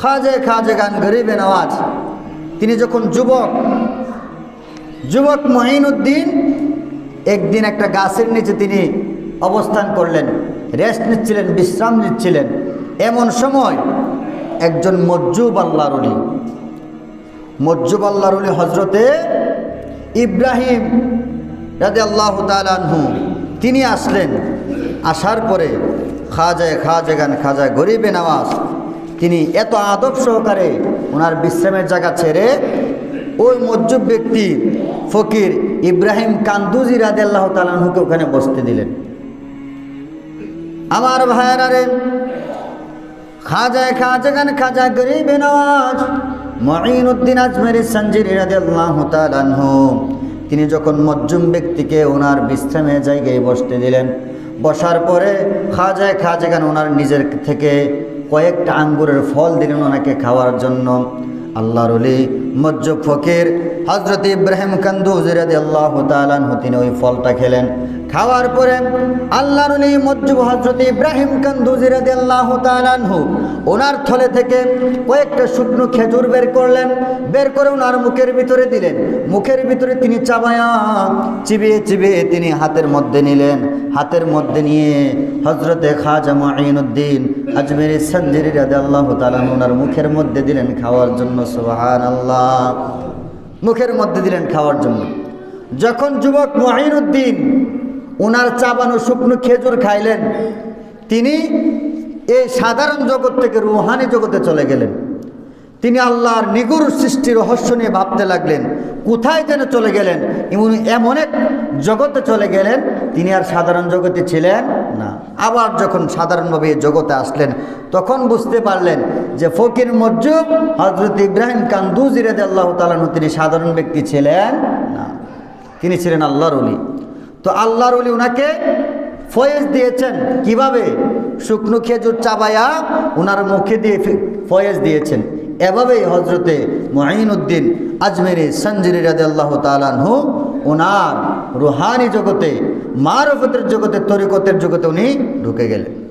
খাজে খাজে গান গরিবে নওয়াজ তিনি যখন যুবক যুবক মহিনুদ্দিন, একদিন একটা গাছের নিচে তিনি অবস্থান করলেন, রেস্ট নিচ্ছিলেন, বিশ্রাম নিচ্ছিলেন। এমন সময় একজন মজ্জুব আল্লাহরুলি মজ্জুব আল্লাহরুলি হজরতে ইব্রাহিম রাজে আল্লাহ তালহু তিনি আসলেন। আসার পরে খাজায় খাজে গান খাজায় গরিবে নওয়াজ তিনি এত আদব সহকারে ওনার বিশ্রামের জায়গা ছেড়ে ওই মজ্জুব ব্যক্তি ফকির ইব্রাহিম কান্দুজি রাজে আল্লাহ তালাহুকে ওখানে বসতে দিলেন। আমার ভাইয়ারা রে, খাজা গান খাজা গরিবে নওয়াজ মঈনুদ্দিন আজমেরি সঞ্জির রাদিয়াল্লাহু তাআলা আনহু, তিনি যখন মজ্জুম ব্যক্তিকে ওনার বিশ্রামের জায়গায় বসতে দিলেন, বসার পরে খাজায় খাজা গান ওনার নিজের থেকে কয়েকটা আঙ্গুরের ফল দিলেন ওনাকে খাওয়ার জন্য। আল্লাহর মজ্জ ফকির হজরত ইব্রাহিম কান্দু জিরাদি আল্লাহ তালানহু তিনি ওই ফলটা খেলেন। খাওয়ার পরে আল্লাহর মজ্জুব হজরত ইব্রাহিম কান্দু জিরাদি আল্লাহ তালানহু ওনার থলে থেকে কয়েকটা শুকনো খেজুর বের করলেন, বের করে ওনার মুখের ভিতরে দিলেন। মুখের ভিতরে তিনি চাবায়া চিবিয়ে চিবিয়ে তিনি হাতের মধ্যে নিলেন। হাতের মধ্যে নিয়ে হজরতে খাজা মাইনুদ্দিন আজমেরি সঞ্জিরি আল্লাহ তালান ওনার মুখের মধ্যে দিলেন খাওয়ার জন্য সুবাহান আল্লাহ মুখের মধ্যে দিলেন খাওয়ার জন্য। যখন যুবক মহিনুদ্দিন ওনার চাবানো শুকনো খেজুর খাইলেন, তিনি এই সাধারণ জগৎ থেকে রুহানি জগতে চলে গেলেন। তিনি আল্লাহর নিগুর সৃষ্টি রহস্য নিয়ে ভাবতে লাগলেন, কোথায় যেন চলে গেলেন? এমন এমন এক জগতে চলে গেলেন, তিনি আর সাধারণ জগতে ছিলেন না। আবার যখন সাধারণভাবে এই জগতে আসলেন, তখন বুঝতে পারলেন যে ফকির মজ্জুব হজরত ইব্রাহিম কান্দুজি রেদে আল্লাহ তালানু তিনি সাধারণ ব্যক্তি ছিলেন না। তিনি ছিলেন আল্লাহর অলি তো আল্লাহর অলি ওনাকে ফয়েজ দিয়েছেন। কীভাবে? শুকনো খেজুর চাবায়া ওনার মুখে দিয়ে ফয়েজ দিয়েছেন। এভাবেই হজরতে মঈনুদ্দিন আজমেরি সঞ্জরি রাজে আল্লাহ তালানহু ওনার রুহানি জগতে, মারফতের জগতে, তরিকতের জগতে উনি ঢুকে গেলেন।